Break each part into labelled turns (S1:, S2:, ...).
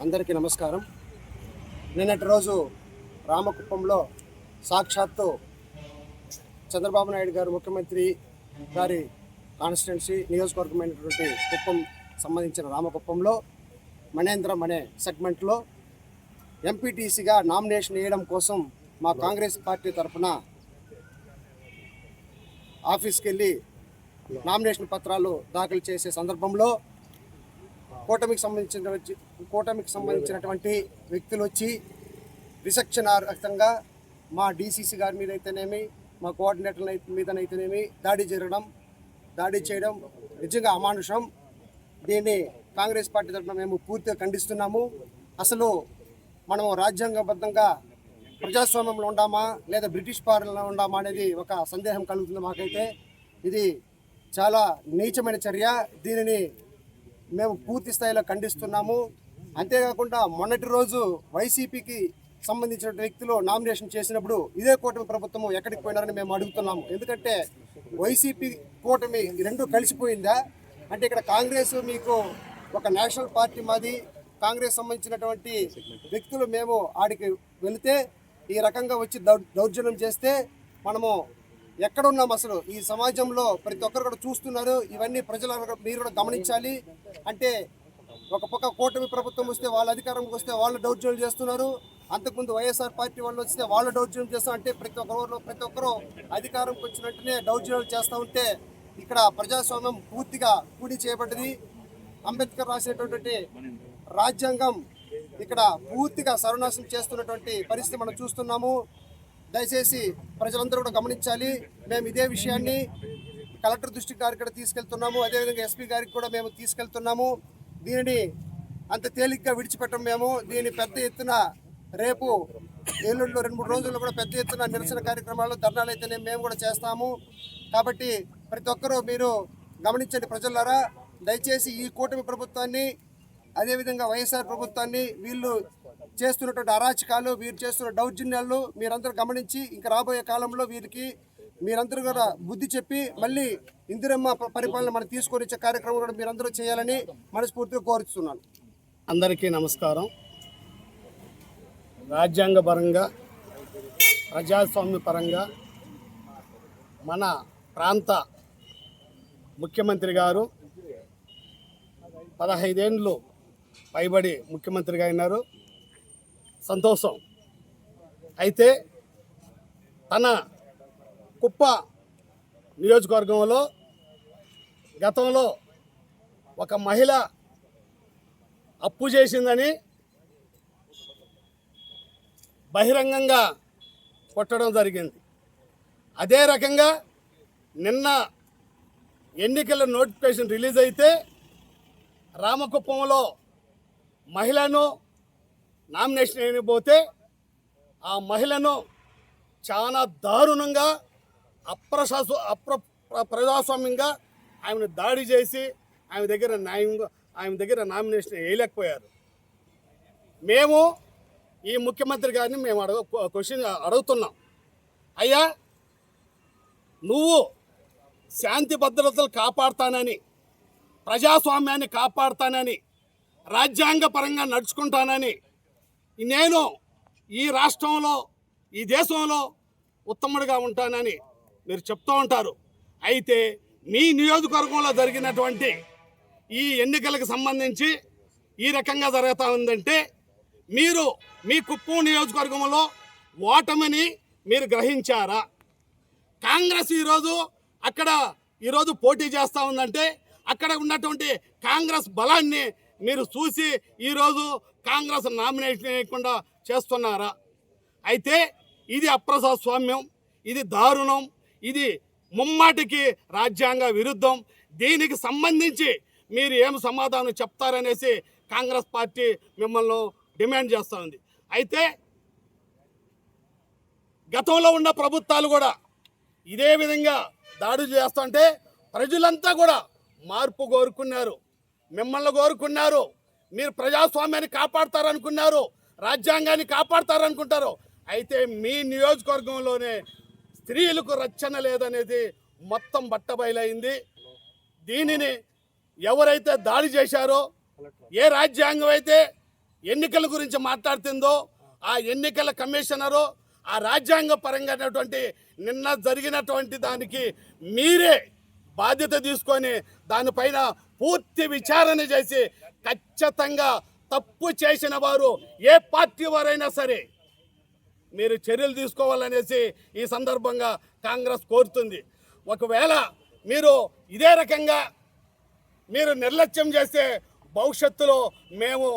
S1: అందరికీ నమస్కారం. నిన్నటి రోజు రామకుప్పంలో సాక్షాత్తు చంద్రబాబు నాయుడు గారు ముఖ్యమంత్రి గారి కాన్స్టిట్యున్సీ నియోజకవర్గమైనటువంటి కుప్పం సంబంధించిన రామకుప్పంలో మణేంద్రం అనే సెగ్మెంట్లో ఎంపీటీసీగా నామినేషన్ వేయడం కోసం మా కాంగ్రెస్ పార్టీ తరఫున ఆఫీస్కి వెళ్ళి నామినేషన్ పత్రాలు దాఖలు చేసే సందర్భంలో కూటమికి సంబంధించిన కూటమికి సంబంధించినటువంటి వ్యక్తులు వచ్చి విచక్షణారహితంగా మా డీసీసీ గారి మీద అయితేనేమి మా కోఆర్డినేటర్ల మీదనైతేనేమి దాడి జరగడం దాడి చేయడం నిజంగా అమానుషం. దీన్ని కాంగ్రెస్ పార్టీ తరఫున మేము పూర్తిగా ఖండిస్తున్నాము. అసలు మనం రాజ్యాంగబద్ధంగా ప్రజాస్వామ్యంలో ఉండామా లేదా బ్రిటిష్ పాలనలో ఉండామా అనేది ఒక సందేహం కలుగుతుంది మాకైతే. ఇది చాలా నీచమైన చర్య. దీనిని మేము పూర్తి స్థాయిలో ఖండిస్తున్నాము. అంతేకాకుండా మొన్నటి రోజు వైసీపీకి సంబంధించిన వ్యక్తులు నామినేషన్ చేసినప్పుడు ఇదే కూటమి ప్రభుత్వం ఎక్కడికి పోయినారని మేము అడుగుతున్నాము. ఎందుకంటే వైసీపీ కూటమి రెండు కలిసిపోయిందా? అంటే ఇక్కడ కాంగ్రెస్ మీకు ఒక నేషనల్ పార్టీ మాది. కాంగ్రెస్ సంబంధించినటువంటి వ్యక్తులు మేము ఆడికి వెళితే ఈ రకంగా వచ్చి దౌ- దౌర్జన్యం చేస్తే మనము ఎక్కడున్నాం అసలు? ఈ సమాజంలో ప్రతి ఒక్కరు కూడా చూస్తున్నారు. ఇవన్నీ ప్రజలు మీరు కూడా గమనించాలి. అంటే ఒక పక్క కూటమి ప్రభుత్వం వస్తే వాళ్ళ అధికారంకి వస్తే వాళ్ళు దౌర్జన్యం చేస్తున్నారు. అంతకుముందు వైఎస్ఆర్ పార్టీ వాళ్ళు వస్తే వాళ్ళు దౌర్జన్యం చేస్తాం అంటే ప్రతి ఒక్కరు ప్రతి ఒక్కరు అధికారంకి వచ్చిన వెంటనే దౌర్జన్యాలు చేస్తూ ఉంటే ఇక్కడ ప్రజాస్వామ్యం పూర్తిగా కూడి చేయబడ్డది. అంబేద్కర్ రాసినటువంటి రాజ్యాంగం ఇక్కడ పూర్తిగా సర్వనాశనం చేస్తున్నటువంటి పరిస్థితి మనం చూస్తున్నాము. దయచేసి ప్రజలందరూ కూడా గమనించాలి. మేము ఇదే విషయాన్ని కలెక్టర్ దృష్టికి గారికి కూడా తీసుకెళ్తున్నాము. అదేవిధంగా ఎస్పీ గారికి కూడా మేము తీసుకెళ్తున్నాము. దీనిని అంత తేలిగ్గా విడిచిపెట్టం మేము. దీన్ని పెద్ద ఎత్తున రేపు ఏలూరులో రెండు మూడు రోజుల్లో కూడా పెద్ద ఎత్తున నిరసన కార్యక్రమాలు ధర్నాలు అయితేనే మేము కూడా చేస్తాము. కాబట్టి ప్రతి ఒక్కరూ మీరు గమనించండి ప్రజలారా. దయచేసి ఈ కూటమి ప్రభుత్వాన్ని అదేవిధంగా వైఎస్ఆర్ ప్రభుత్వాన్ని వీళ్ళు చేస్తున్నటువంటి అరాచకాలు వీరు చేస్తున్న దౌర్జన్యాలు మీరందరూ గమనించి ఇంకా రాబోయే కాలంలో వీరికి మీరందరూ కూడా బుద్ధి చెప్పి మళ్ళీ ఇందిరమ్మ పరిపాలన మనం తీసుకొని వచ్చే కార్యక్రమం కూడా మీరందరూ చేయాలని మనస్ఫూర్తిగా కోరుతున్నాను.
S2: అందరికీ నమస్కారం. రాజ్యాంగపరంగా ప్రజాస్వామ్య పరంగా మన ప్రాంత ముఖ్యమంత్రి గారు పదహైదేండ్లు పైబడి ముఖ్యమంత్రిగా అయినారు. సంతోషం. అయితే తన కుప్ప నియోజకవర్గంలో గతంలో ఒక మహిళ అప్పు చేసిందని బహిరంగంగా కొట్టడం జరిగింది. అదే రకంగా నిన్న ఎన్నికల నోటిఫికేషన్ రిలీజ్ అయితే రామకుప్పంలో మహిళను నామినేషన్ అయిపోతే ఆ మహిళను చాలా దారుణంగా అప్రశాసు అప్ర ప్రజాస్వామ్యంగా ఆమెను దాడి చేసి ఆమె దగ్గర న్యాయంగా ఆమె దగ్గర నామినేషన్ వేయలేకపోయారు. మేము ఈ ముఖ్యమంత్రి గారిని మేము అడగ క్వశ్చన్ అడుగుతున్నాం. అయ్యా నువ్వు శాంతి భద్రతలు కాపాడుతానని ప్రజాస్వామ్యాన్ని కాపాడుతానని రాజ్యాంగ పరంగా నడుచుకుంటానని నేను ఈ రాష్ట్రంలో ఈ దేశంలో ఉత్తముడిగా ఉంటానని మీరు చెప్తూ ఉంటారు. అయితే మీ నియోజకవర్గంలో జరిగినటువంటి ఈ ఎన్నికలకు సంబంధించి ఈ రకంగా జరుగుతూ ఉందంటే మీరు మీ కుప్పం నియోజకవర్గంలో ఓటమిని మీరు గ్రహించారా? కాంగ్రెస్ ఈరోజు అక్కడ ఈరోజు పోటీ చేస్తూ ఉందంటే అక్కడ ఉన్నటువంటి కాంగ్రెస్ బలాన్ని మీరు చూసి ఈరోజు కాంగ్రెస్ నామినేషన్ వేయకుండా చేస్తున్నారా? అయితే ఇది అప్రజాస్వామ్యం ఇది దారుణం ఇది ముమ్మాటికి రాజ్యాంగ విరుద్ధం. దీనికి సంబంధించి మీరు ఏం సమాధానం చెప్తారనేసి కాంగ్రెస్ పార్టీ మిమ్మల్ని డిమాండ్ చేస్తూ ఉంది. అయితే గతంలో ఉన్న ప్రభుత్వాలు కూడా ఇదే విధంగా దాడులు చేస్తుంటే ప్రజలంతా కూడా మార్పు కోరుకున్నారు. మిమ్మల్ని కోరుకున్నారు. మీరు ప్రజాస్వామ్యాన్ని కాపాడతారనుకున్నారు. రాజ్యాంగాన్ని కాపాడతారనుకుంటారు. అయితే మీ నియోజకవర్గంలోనే స్త్రీలకు రక్షణ లేదనేది
S3: మొత్తం బట్టబయలైంది. దీనిని ఎవరైతే దాడి చేశారో ఏ రాజ్యాంగం అయితే ఎన్నికల గురించి మాట్లాడుతుందో ఆ ఎన్నికల కమిషనరు ఆ రాజ్యాంగ పరంగానటువంటి నిన్న జరిగినటువంటి దానికి మీరే బాధ్యత తీసుకొని దానిపైన పూర్తి విచారణ చేసి ఖచ్చితంగా తప్పు చేసిన వారు ఏ పార్టీ వారైనా సరే మీరు చర్యలు తీసుకోవాలనేసి ఈ సందర్భంగా కాంగ్రెస్ కోరుతుంది. ఒకవేళ మీరు ఇదే రకంగా మీరు నిర్లక్ష్యం చేస్తే భవిష్యత్తులో మేము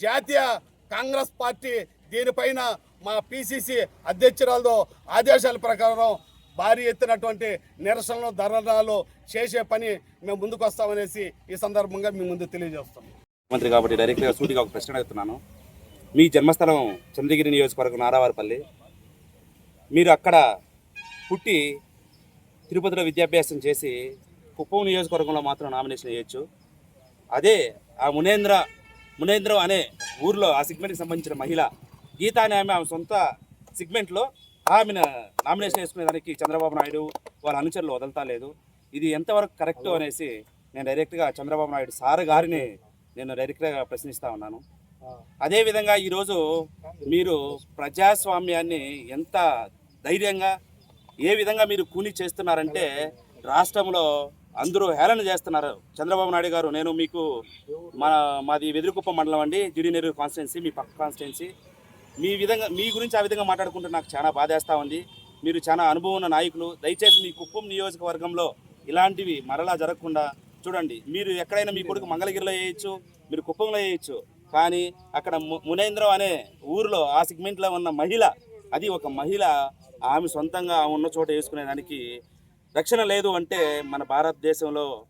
S3: జాతీయ కాంగ్రెస్ పార్టీ దీనిపైన మా పిసిసి అధ్యక్షురాలతో ఆదేశాల ప్రకారం భారీ ఎత్తినటువంటి నిరసనలు ధర్నాలు చేసే పని మేము ముందుకు వస్తామనేసి ఈ సందర్భంగా మీ ముందు తెలియజేస్తాం.
S4: మంత్రి కాబట్టి డైరెక్ట్గా సూటిగా ఒక ప్రశ్న అడుగుతున్నాను. మీ జన్మస్థలం చంద్రగిరి నియోజకవర్గం నారావారిపల్లి. మీరు అక్కడ పుట్టి తిరుపతిలో విద్యాభ్యాసం చేసి కుప్పం నియోజకవర్గంలో మాత్రం నామినేషన్ వేయచ్చు. అదే ఆ మునేంద్ర మునేంద్రం అనే ఊర్లో ఆ సిగ్మెంట్కి సంబంధించిన మహిళ గీతా అనే ఆమె ఆమె సొంత సిగ్మెంట్లో ఆమె నామినేషన్ వేసుకునేదానికి చంద్రబాబు నాయుడు వాళ్ళ అనుచరులు వదలతా లేదు ఇది ఎంతవరకు కరెక్ట్ అనేసి నేను డైరెక్ట్గా చంద్రబాబు నాయుడు సార్ గారిని నేను డైరెక్ట్గా ప్రశ్నిస్తా ఉన్నాను. అదేవిధంగా ఈరోజు మీరు ప్రజాస్వామ్యాన్ని ఎంత ధైర్యంగా ఏ విధంగా మీరు కూని చేస్తున్నారంటే రాష్ట్రంలో అందరూ హేళన చేస్తున్నారు. చంద్రబాబు నాయుడు గారు నేను మీకు మా మాది వెదురుకుప్ప మండలం అండి జిడినేరు కాన్స్టిట్యున్సీ మీ పక్క కాన్స్టిట్యున్సీ. మీ విధంగా మీ గురించి ఆ విధంగా మాట్లాడుకుంటే నాకు చాలా బాధేస్తూ ఉంది. మీరు చాలా అనుభవం ఉన్న నాయకులు. దయచేసి మీ కుప్పం నియోజకవర్గంలో ఇలాంటివి మరలా జరగకుండా చూడండి. మీరు ఎక్కడైనా మీ కొడుకు మంగళగిరిలో వేయచ్చు మీరు కుప్పంలో వేయచ్చు. కానీ అక్కడ ము- మునేంద్రం అనే ఊరిలో ఆ సిగ్మెంట్లో ఉన్న మహిళ అది ఒక మహిళ ఆమె సొంతంగా ఉన్న చోట వేసుకునేదానికి రక్షణ లేదు అంటే మన భారతదేశంలో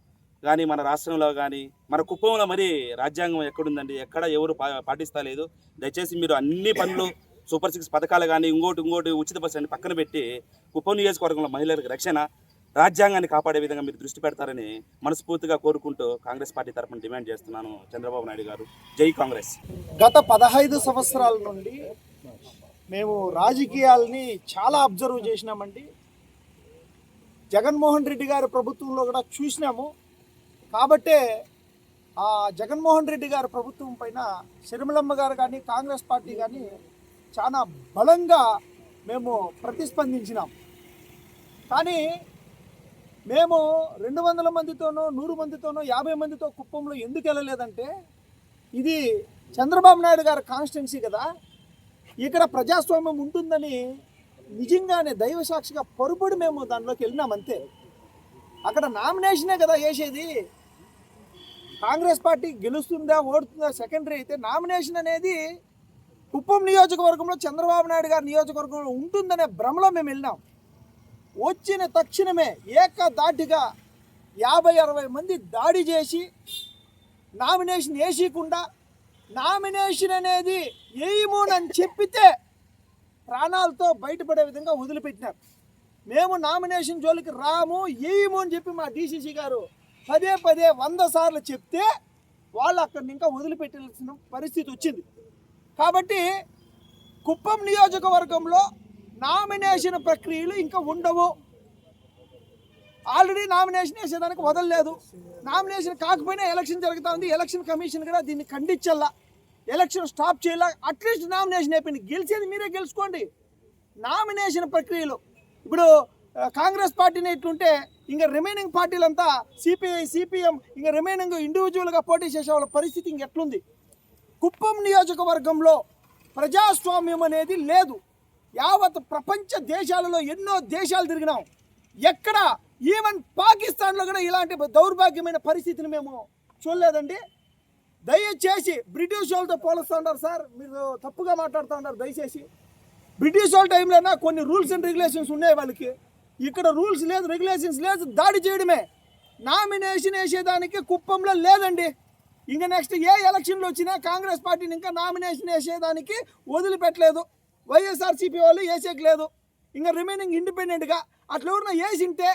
S4: కానీ మన రాష్ట్రంలో కానీ మన కుప్పంలో మరి రాజ్యాంగం ఎక్కడుందండి? ఎక్కడ ఎవరు పా- పాటిస్తా లేదు దయచేసి మీరు అన్ని పనులు సూపర్ సిక్స్ పథకాలు కానీ ఇంకోటి ఇంకోటి ఉచిత బస్సు అని పక్కన పెట్టి కుప్పం నియోజకవర్గంలో మహిళలకు రక్షణ రాజ్యాంగాన్ని కాపాడే విధంగా మీరు దృష్టి పెడతారని మనస్ఫూర్తిగా కోరుకుంటూ కాంగ్రెస్ పార్టీ తరఫున డిమాండ్ చేస్తున్నాను చంద్రబాబు నాయుడు గారు. జై కాంగ్రెస్.
S5: గత పదహైదు సంవత్సరాల నుండి మేము రాజకీయాల్ని చాలా అబ్జర్వ్ చేసినామండి. జగన్మోహన్ రెడ్డి గారి ప్రభుత్వంలో కూడా చూసినాము. కాబట్టే ఆ జగన్మోహన్ రెడ్డి గారి ప్రభుత్వం పైన శర్మలమ్మ గారు కానీ కాంగ్రెస్ పార్టీ కానీ చాలా బలంగా మేము ప్రతిస్పందించినాం. కానీ మేము రెండు వందల మందితోనో నూరు మందితోనో యాభై మందితో కుప్పంలో ఎందుకు వెళ్ళలేదంటే ఇది చంద్రబాబు నాయుడు గారి కాన్స్టిట్యున్సీ కదా. ఇక్కడ ప్రజాస్వామ్యం ఉంటుందని నిజంగానే దైవ సాక్షిగా మేము దానిలోకి వెళ్ళినాం అంతే. అక్కడ నామినేషనే కదా వేసేది. కాంగ్రెస్ పార్టీ గెలుస్తుందా ఓడుతుందా సెకండరీ అయితే నామినేషన్ అనేది కుప్పం నియోజకవర్గంలో చంద్రబాబు నాయుడు గారి నియోజకవర్గంలో ఉంటుందనే భ్రమలో మేము వెళ్ళినాం. వచ్చిన తక్షణమే ఏకదాటిగా యాభై అరవై మంది దాడి చేసి నామినేషన్ వేసికుండా నామినేషన్ అనేది వేయమోనని చెప్పితే ప్రాణాలతో బయటపడే విధంగా వదిలిపెట్టినారు. మేము నామినేషన్ జోలికి రాము వేయము అని చెప్పి మా డీసీసీ గారు పదే పదే వంద సార్లు చెప్తే వాళ్ళు అక్కడిని ఇంకా వదిలిపెట్టాల్సిన పరిస్థితి వచ్చింది. కాబట్టి కుప్పం నియోజకవర్గంలో నామినేషన్ ప్రక్రియలు ఇంకా ఉండవు. ఆల్రెడీ నామినేషన్ వేసేదానికి వదలలేదు. నామినేషన్ కాకపోయినా ఎలక్షన్ జరుగుతూ ఉంది ఎలక్షన్ కమిషన్ కూడా దీన్ని ఖండించల్లా. ఎలక్షన్ స్టాప్ చేయాల. అట్లీస్ట్ నామినేషన్ అయిపోయింది. గెలిచేది మీరే గెలుచుకోండి. నామినేషన్ ప్రక్రియలు. ఇప్పుడు కాంగ్రెస్ పార్టీని ఇట్లుంటే ఇంకా రిమైనింగ్ పార్టీలంతా సిపిఐ సిపిఎం ఇంకా రిమైనింగ్ ఇండివిజువల్గా పోటీ చేసే వాళ్ళ పరిస్థితి ఇంకెట్లుంది కుప్పం నియోజకవర్గంలో ప్రజాస్వామ్యం అనేది లేదు. యావత్ ప్రపంచ దేశాలలో ఎన్నో దేశాలు తిరిగినాం. ఎక్కడ? ఈవెన్ పాకిస్తాన్లో కూడా ఇలాంటి దౌర్భాగ్యమైన పరిస్థితిని మేము చూడలేదండి. దయచేసి బ్రిటిష్ వాళ్ళతో పోలుస్తున్నారు సార్. మీరు తప్పుగా మాట్లాడుతూ ఉన్నారు దయచేసి. బ్రిటిష్ వాళ్ళ టైంలో కొన్ని రూల్స్ అండ్ రెగ్యులేషన్స్ ఉన్నాయి వాళ్ళకి. ఇక్కడ రూల్స్ లేదు రెగ్యులేషన్స్ లేదు దాడి చేయడమే. నామినేషన్ వేసేదానికి కుప్పంలో లేదండి. ఇంకా నెక్స్ట్ ఏ ఎలక్షన్లు వచ్చినా కాంగ్రెస్ పార్టీని ఇంకా నామినేషన్ వేసేదానికి వదిలిపెట్టలేదు. వైఎస్ఆర్సీపీ వాళ్ళు వేసేకి లేదు ఇంకా రిమైనింగ్ ఇండిపెండెంట్గా అట్లా ఎవరైనా వేసింటే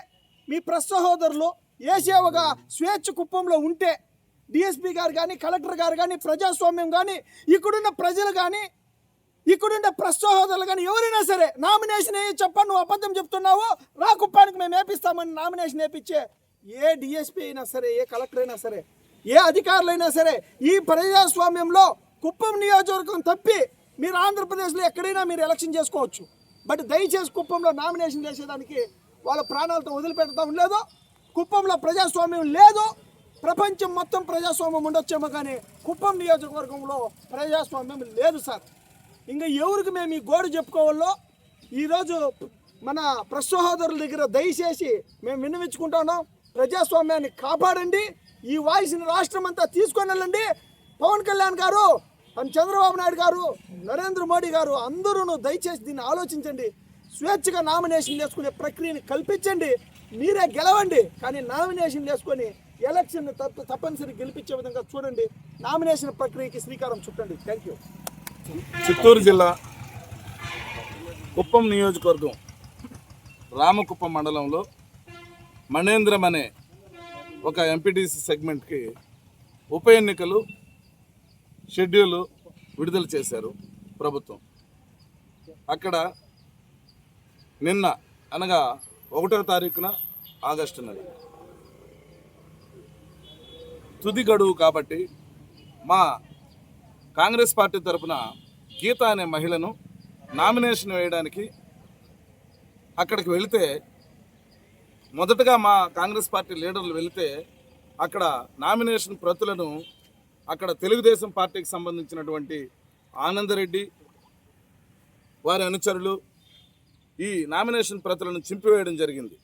S5: మీ ప్రెస్ సహోదరులు వేసే ఒక స్వేచ్ఛ కుప్పంలో ఉంటే డిఎస్పీ గారు కానీ కలెక్టర్ గారు కానీ ప్రజాస్వామ్యం కానీ ఇక్కడున్న ప్రజలు కానీ ఇక్కడుండే ప్రెస్ సహోదరులు కానీ ఎవరైనా సరే నామినేషన్ వేయి చెప్పండి నువ్వు అబద్ధం చెప్తున్నావు రా కుప్పానికి మేము వేపిస్తామని నామినేషన్ వేపించే ఏ డిఎస్పీ అయినా సరే ఏ కలెక్టర్ అయినా సరే ఏ అధికారులైనా సరే ఈ ప్రజాస్వామ్యంలో కుప్పం నియోజకవర్గం తప్పి మీరు ఆంధ్రప్రదేశ్లో ఎక్కడైనా మీరు ఎలక్షన్ చేసుకోవచ్చు. బట్ దయచేసి కుప్పంలో నామినేషన్ చేసేదానికి వాళ్ళ ప్రాణాలతో వదిలిపెడతాం. లేదు కుప్పంలో ప్రజాస్వామ్యం లేదు ప్రపంచం మొత్తం ప్రజాస్వామ్యం ఉండొచ్చేమో కానీ కుప్పం నియోజకవర్గంలో ప్రజాస్వామ్యం లేదు సార్. ఇంకా ఎవరికి మేము ఈ గోడు చెప్పుకోవాలో ఈరోజు మన ప్రసోహోదరుల దగ్గర దయచేసి మేము విన్నవించుకుంటాను ప్రజాస్వామ్యాన్ని కాపాడండి ఈ వాయిస్ని రాష్ట్రం అంతా తీసుకొని వెళ్ళండి. పవన్ కళ్యాణ్ గారు అండ్ చంద్రబాబు నాయుడు గారు నరేంద్ర మోడీ గారు అందరూ దయచేసి దీన్ని ఆలోచించండి. స్వేచ్ఛగా నామినేషన్ చేసుకునే ప్రక్రియని కల్పించండి. మీరే గెలవండి కానీ నామినేషన్ చేసుకొని ఎలక్షన్ తప్ప తప్పనిసరి గెలిపించే విధంగా చూడండి. నామినేషన్ ప్రక్రియకి శ్రీకారం చుట్టండి. Thank you.
S3: చిత్తూరు జిల్లా కుప్పం నియోజకవర్గం రామకుప్పం మండలంలో మణేంద్రం అనే ఒక ఎంపీటీసీ సెగ్మెంట్కి ఉప ఎన్నికలు షెడ్యూల్ విడుదల చేశారు ప్రభుత్వం. అక్కడ నిన్న అనగా ఒకటో తారీఖున ఆగస్టు నెల. తుది గడువు కాబట్టి మా కాంగ్రెస్ పార్టీ తరపున గీత అనే మహిళను నామినేషన్ వేయడానికి అక్కడికి వెళితే మొదటగా మా కాంగ్రెస్ పార్టీ లీడర్లు వెళితే అక్కడ నామినేషన్ ప్రతులను అక్కడ తెలుగుదేశం పార్టీకి సంబంధించినటువంటి ఆనందరెడ్డి వారి అనుచరులు ఈ నామినేషన్ ప్రతులను చింపివేయడం జరిగింది.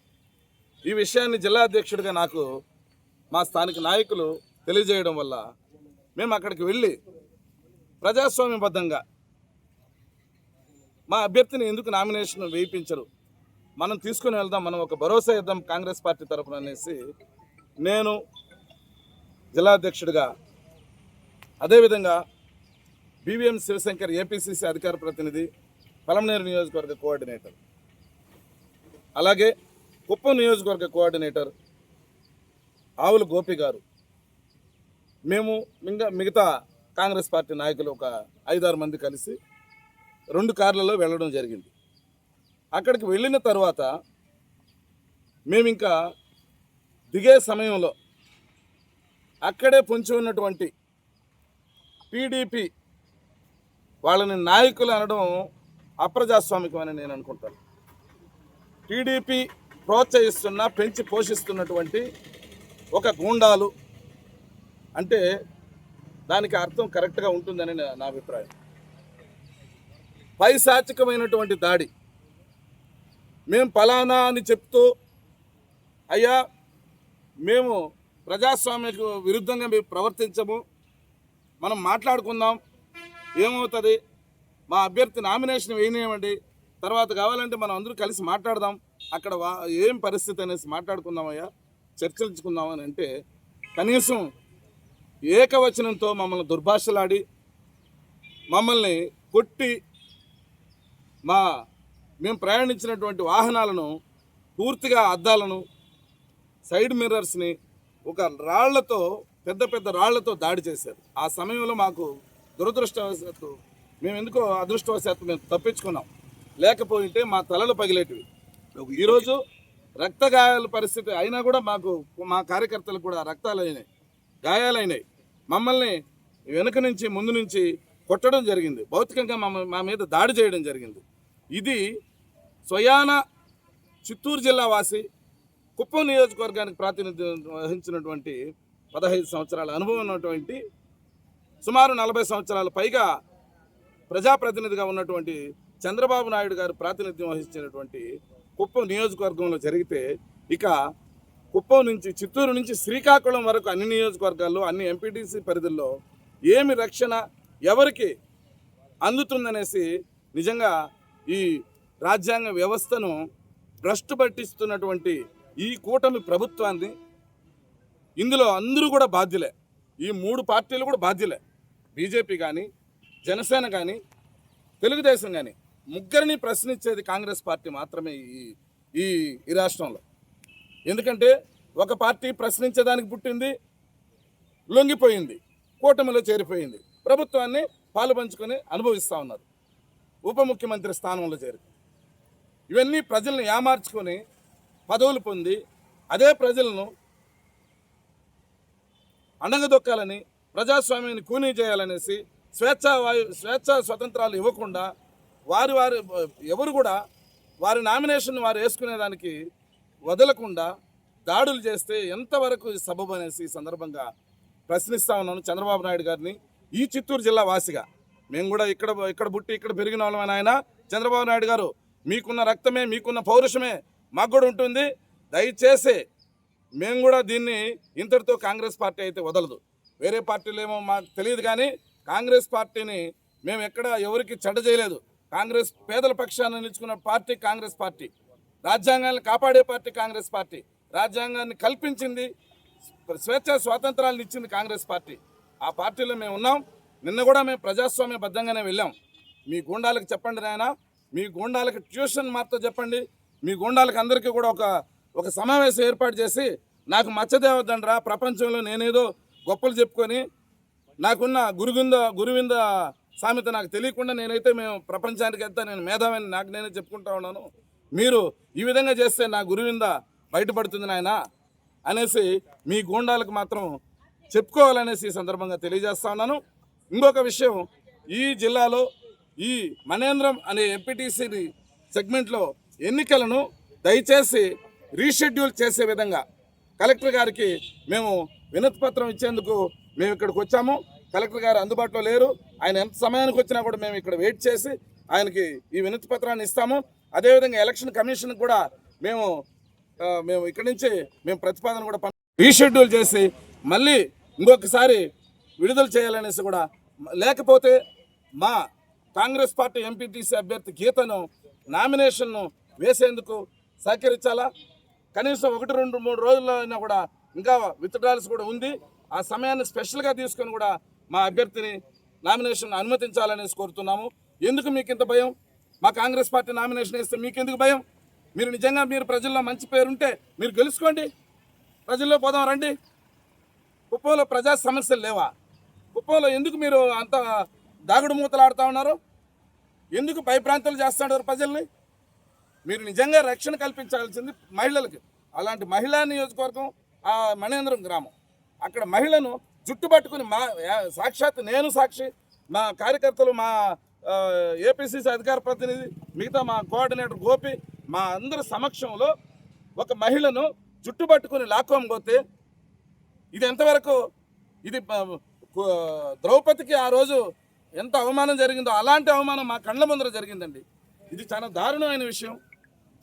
S3: ఈ విషయాన్ని జిల్లా అధ్యక్షుడిగా నాకు మా స్థానిక నాయకులు తెలియజేయడం వల్ల మేము అక్కడికి వెళ్ళి ప్రజాస్వామ్యబద్ధంగా మా అభ్యర్థిని ఎందుకు నామినేషన్ వేయించరు? మనం తీసుకుని వెళ్దాం మనం ఒక భరోసా ఇద్దాం కాంగ్రెస్ పార్టీ తరఫున అనేసి నేను జిల్లా అధ్యక్షుడిగా అదేవిధంగా బీవీఎం శివశంకర్ ఏపీసీసీ అధికార ప్రతినిధి పలమనేరు నియోజకవర్గ కోఆర్డినేటర్ అలాగే కుప్పం నియోజకవర్గ కోఆర్డినేటర్ ఆవుల గోపి గారు. మేము ఇంకా మిగతా కాంగ్రెస్ పార్టీ నాయకులు ఒక ఐదారు మంది కలిసి రెండు కార్లలో వెళ్ళడం జరిగింది. అక్కడికి వెళ్ళిన తర్వాత మేము ఇంకా దిగే సమయంలో అక్కడే పొంచి ఉన్నటువంటి టీడీపీ వాళ్ళని నాయకులు అనడం అప్రజాస్వామికమని నేను అనుకుంటాను. టీడీపీ ప్రోత్సహిస్తున్న పెంచి పోషిస్తున్నటువంటి ఒక గూండాలు అంటే దానికి అర్థం కరెక్ట్గా ఉంటుందని నా అభిప్రాయం. పైశాచికమైనటువంటి దాడి. మేము ఫలానా అని చెప్తూ అయ్యా మేము ప్రజాస్వామ్యకు విరుద్ధంగా మేము ప్రవర్తించము. మనం మాట్లాడుకుందాం. ఏమవుతుంది? మా అభ్యర్థి నామినేషన్ వేయనివ్వండి. తర్వాత కావాలంటే మనం అందరూ కలిసి మాట్లాడదాం. అక్కడ వా- ఏం పరిస్థితి అనేసి మాట్లాడుకుందామయ్యా చర్చించుకుందాం అని అంటే కనీసం ఏకవచనంతో మమ్మల్ని దుర్భాషలాడి మమ్మల్ని కొట్టి మా మేము ప్రయాణించినటువంటి వాహనాలను పూర్తిగా అద్దాలను సైడ్ మిర్రర్స్ని ఒక రాళ్ళతో పెద్ద పెద్ద రాళ్ళతో దాడి చేశారు. ఆ సమయంలో మాకు దురదృష్టవశాత్తు మేము ఎందుకో అదృష్టవశాత్తు మేము తప్పించుకున్నాం. లేకపోయింటే మా తలలు పగిలేటివి. ఈరోజు రక్తగాయాల పరిస్థితి అయినా కూడా మాకు మా కార్యకర్తలు కూడా రక్తాలు అయినాయి. గాయాలైనాయి. మమ్మల్ని వెనుక నుంచి ముందు నుంచి కొట్టడం జరిగింది. భౌతికంగా మమ్మ మా మీద దాడి చేయడం జరిగింది. ఇది స్వయాన చిత్తూరు జిల్లా వాసి కుప్పం నియోజకవర్గానికి ప్రాతినిధ్యం వహించినటువంటి పదహైదు సంవత్సరాల అనుభవం ఉన్నటువంటి సుమారు నలభై సంవత్సరాల పైగా ప్రజాప్రతినిధిగా ఉన్నటువంటి చంద్రబాబు నాయుడు గారు ప్రాతినిధ్యం వహించినటువంటి కుప్పం నియోజకవర్గంలో జరిగితే ఇక కుప్పం నుంచి చిత్తూరు నుంచి శ్రీకాకుళం వరకు అన్ని నియోజకవర్గాల్లో అన్ని ఎంపీటీసీ పరిధుల్లో ఏమి రక్షణ ఎవరికి అందుతుందనేసి నిజంగా ఈ రాజ్యాంగ వ్యవస్థను భ్రష్టు పట్టిస్తున్నటువంటి ఈ కూటమి ప్రభుత్వాన్ని ఇందులో అందరూ కూడా బాధ్యులే. ఈ మూడు పార్టీలు కూడా బాధ్యులే. బీజేపీ కానీ జనసేన కానీ తెలుగుదేశం కానీ ముగ్గురిని ప్రశ్నించేది కాంగ్రెస్ పార్టీ మాత్రమే ఈ ఈ ఈ రాష్ట్రంలో. ఎందుకంటే ఒక పార్టీ ప్రశ్నించడానికి పుట్టింది లొంగిపోయింది కూటమిలో చేరిపోయింది. ప్రభుత్వాన్ని పాలుపంచుకొని అనుభవిస్తూ ఉన్నారు. ఉప ముఖ్యమంత్రి స్థానంలో చేరు ఇవన్నీ ప్రజల్ని ఏమార్చుకొని పదవులు పొంది అదే ప్రజలను అణగదొక్కాలని ప్రజాస్వామ్యాన్ని కూనీ చేయాలనేసి స్వేచ్ఛా వాయు స్వేచ్ఛా స్వతంత్రాలు ఇవ్వకుండా వారి వారి ఎవరు కూడా వారి నామినేషన్ వారు వేసుకునేదానికి వదలకుండా దాడులు చేస్తే ఎంతవరకు సబబు అనేసి ఈ సందర్భంగా ప్రశ్నిస్తా ఉన్నాను చంద్రబాబు నాయుడు గారిని. ఈ చిత్తూరు జిల్లా వాసిగా. మేము కూడా ఇక్కడ ఇక్కడ పుట్టి ఇక్కడ పెరిగిన వాళ్ళమైన ఆయన చంద్రబాబు నాయుడు గారు. మీకున్న రక్తమే మీకున్న పౌరుషమే మాకు కూడా ఉంటుంది. దయచేసి మేము కూడా దీన్ని ఇంతటితో కాంగ్రెస్ పార్టీ అయితే వదలదు. వేరే పార్టీలు ఏమో మాకు తెలియదు కానీ కాంగ్రెస్ పార్టీని మేము ఎక్కడ ఎవరికి చెడ్డ చేయలేదు. కాంగ్రెస్ పేదల పక్షాన్ని నిలుచుకున్న పార్టీ కాంగ్రెస్ పార్టీ. రాజ్యాంగాన్ని కాపాడే పార్టీ కాంగ్రెస్ పార్టీ. రాజ్యాంగాన్ని కల్పించింది స్వేచ్ఛ స్వాతంత్రాలను ఇచ్చింది కాంగ్రెస్ పార్టీ. ఆ పార్టీలో మేము ఉన్నాం. నిన్న కూడా మేము ప్రజాస్వామ్యబద్ధంగానే వెళ్ళాం. మీ గూండాలకు చెప్పండి నాయన. మీ గూండాలకు ట్యూషన్ మాత్రం చెప్పండి. మీ గూండాలకు అందరికీ కూడా ఒక ఒక సమావేశం ఏర్పాటు చేసి నాకు మచ్చదేవద్దండ్రా ప్రపంచంలో నేనేదో గొప్పలు చెప్పుకొని నాకున్న గురుగుంద గురువింద సామెత నాకు తెలియకుండా నేనైతే మేము ప్రపంచానికి వెళ్తా నేను మేధావని నాకు నేనే చెప్పుకుంటా ఉన్నాను. మీరు ఈ విధంగా చేస్తే నా గురువింద బయటపడుతుంది నాయన అనేసి మీ గూండాలకు మాత్రం చెప్పుకోవాలనేసి ఈ సందర్భంగా తెలియజేస్తా ఉన్నాను. ఇంకొక విషయం ఈ జిల్లాలో ఈ మనేంద్రం అనే ఎంపీటీసీ సెగ్మెంట్లో ఎన్నికలను దయచేసి రీషెడ్యూల్ చేసే విధంగా కలెక్టర్ గారికి మేము వినతిపత్రం ఇచ్చేందుకు మేము ఇక్కడికి వచ్చాము. కలెక్టర్ గారు అందుబాటులో లేరు. ఆయన ఎంత సమయానికి వచ్చినా కూడా మేము ఇక్కడ వెయిట్ చేసి ఆయనకి ఈ వినతిపత్రాన్ని ఇస్తాము. అదేవిధంగా ఎలక్షన్ కమిషన్ కూడా మేము మేము ఇక్కడి నుంచి మేము ప్రతిపాదన కూడా రీషెడ్యూల్ చేసి మళ్ళీ ఇంకొకసారి విడుదల చేయాలనేసి కూడా లేకపోతే మా కాంగ్రెస్ పార్టీ ఎంపీటీసీ అభ్యర్థి గీతను నామినేషన్ను వేసేందుకు సహకరించాలా? కనీసం ఒకటి రెండు మూడు రోజుల్లో అయినా కూడా ఇంకా విత్డ్రాల్స్ కూడా ఉంది. ఆ సమయాన్ని స్పెషల్గా తీసుకొని కూడా మా అభ్యర్థిని నామినేషన్ అనుమతించాలనేసి కోరుతున్నాము. ఎందుకు మీకు ఇంత భయం? మా కాంగ్రెస్ పార్టీ నామినేషన్ వేస్తే మీకెందుకు భయం? మీరు నిజంగా మీరు ప్రజల్లో మంచి పేరుంటే మీరు గెలుచుకోండి. ప్రజల్లో పోదాం రండి. కుప్పంలో ప్రజా సమస్యలు లేవా? కుప్పంలో ఎందుకు మీరు అంత దాగుడు మూతలాడుతూ ఉన్నారు? ఎందుకు భయప్రాంతాలు చేస్తున్నారు ప్రజల్ని? మీరు నిజంగా రక్షణ కల్పించాల్సింది మహిళలకి. అలాంటి మహిళా నియోజకవర్గం ఆ మణేంద్రం గ్రామం. అక్కడ మహిళను జుట్టు పట్టుకుని మా సాక్షాత్ నేను సాక్షి. మా కార్యకర్తలు మా ఏపీసీసీ అధికార ప్రతినిధి మిగతా మా కోఆర్డినేటర్ గోపి మా అందరి సమక్షంలో ఒక మహిళను చుట్టుపట్టుకుని లాక్కోం పోతే ఇది ఎంతవరకు ఇది ద్రౌపదికి ఆ రోజు ఎంత అవమానం జరిగిందో అలాంటి అవమానం మా కళ్ళ ముందర జరిగిందండి. ఇది చాలా దారుణమైన విషయం.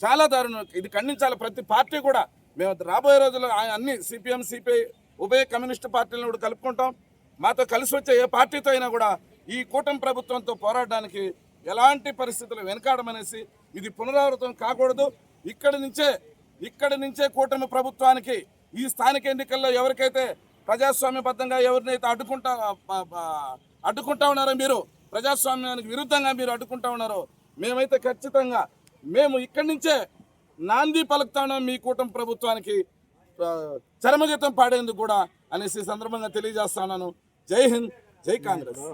S3: చాలా దారుణం. ఇది ఖండించాలి ప్రతి పార్టీ కూడా. మేము రాబోయే రోజుల్లో అన్ని సిపిఎం సిపిఐ ఉభయ కమ్యూనిస్టు పార్టీలను కూడా కలుపుకుంటాం. మాతో కలిసి వచ్చే ఏ పార్టీతో అయినా కూడా ఈ కూటమి ప్రభుత్వంతో పోరాడడానికి ఎలాంటి పరిస్థితులు వెనకాడమనేసి ఇది పునరావృతం కాకూడదు. ఇక్కడి నుంచే ఇక్కడి నుంచే కూటమి ప్రభుత్వానికి ఈ స్థానిక ఎన్నికల్లో ఎవరికైతే ప్రజాస్వామ్యబద్ధంగా ఎవరినైతే అడ్డుకుంటా అడ్డుకుంటా ఉన్నారో మీరు ప్రజాస్వామ్యానికి విరుద్ధంగా మీరు అడ్డుకుంటా ఉన్నారో మేమైతే ఖచ్చితంగా మేము ఇక్కడి నుంచే నాంది పలుకుతా ఉన్నాం మీ కూటమి ప్రభుత్వానికి చరమగీతం పాడేందుకు కూడా అనేసి సందర్భంగా తెలియజేస్తున్నాను జై హింద్ జై కాంగ్రెస్.